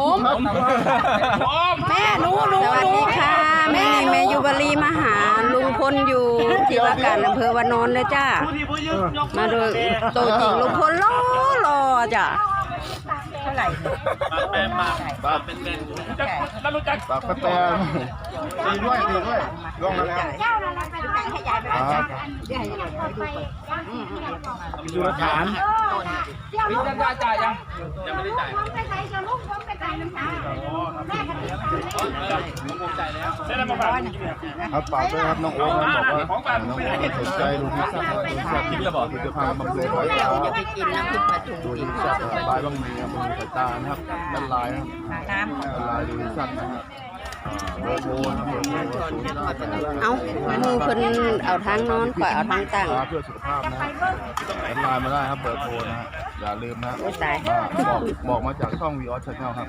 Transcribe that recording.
ผมแม่หนูหนูสวัสดีค่ะ แม่แม่ยูบารีมาหาลุงพลอยู่ที่ว่าการอำเภอวานอนเลยจ้า มาดูตัวจริงลุงพลรอรอจ้ะ ปากเป็นเป็นแล้วรู้จักปากแปรตีด้วยตีด้วยล่วงมาแล้วครับดูหลักฐานวิจารณ์จ่ายยังยังไม่ได้จ่ายผมไปใส่กับลูกผมไปใครับฝากด้วยครับน้องโอ๊ตนะบอกว่าน้องโอ๊ตสนใจดูที่สัตว์ดูที่สัตว์ที่จะบอกคือจะพาบำรุงไว้ครับจะไปกินน้ำพริกปลาทูดูที่สัตว์บายบ้างมีครับบนสายตานะครับด้านลายนะครับด้านลายดูที่สัตว์นะครับเอร์โทรนคนย์ห้าแปดเอามือเพิ่นเอาทางนอนข่อยเอาทางตั้งเพื่อสุขภาพนะฮะแอดไลน์มาได้ครับเบอร์โทรนะฮะอย่าลืมนะบอกบอกมาจากช่องวีออสชาแนลครับ